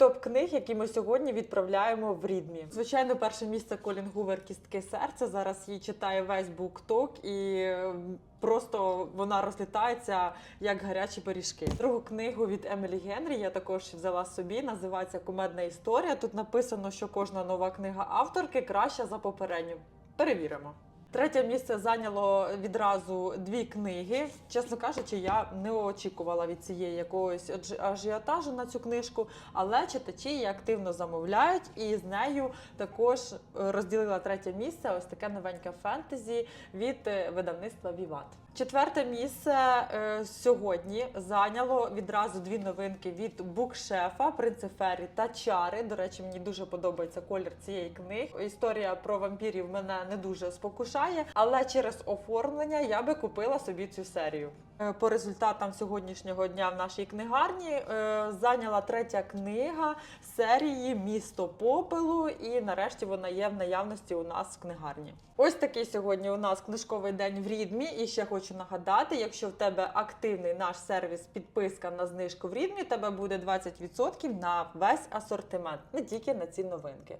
Топ книг, які ми сьогодні відправляємо в Рідмі. Звичайно, перше місце Колін Гувер Кістки серця. Зараз її читає весь букток і просто вона розлітається як гарячі пиріжки. Другу книгу від Емілі Генрі я також взяла собі. Називається Кумедна історія. Тут написано, що кожна нова книга авторки краща за попередню. Перевіримо. Третє місце зайняло відразу дві книги. Чесно кажучи, я не очікувала від цієї якогось ажіотажу на цю книжку, але читачі її активно замовляють, і з нею також е, розділила третє місце. Ось таке новеньке фентезі від е, видавництва Віват. Четверте місце е, сьогодні зайняло відразу дві новинки від букшефа Принцефері та Чари. До речі, мені дуже подобається колір цієї книги. Історія про вампірів мене не дуже спокушає, але через оформлення я би купила собі цю серію. Е, По результатам сьогоднішнього дня в нашій книгарні е, зайняла третя книга серії Місто попелу, і нарешті вона є в наявності у нас в книгарні. Ось такий сьогодні у нас книжковий день в Рідмі. І ще хочу нагадати: якщо в тебе активний наш сервіс підписка на знижку в Рідмі, тебе буде 20% на весь асортимент, не тільки на ці новинки.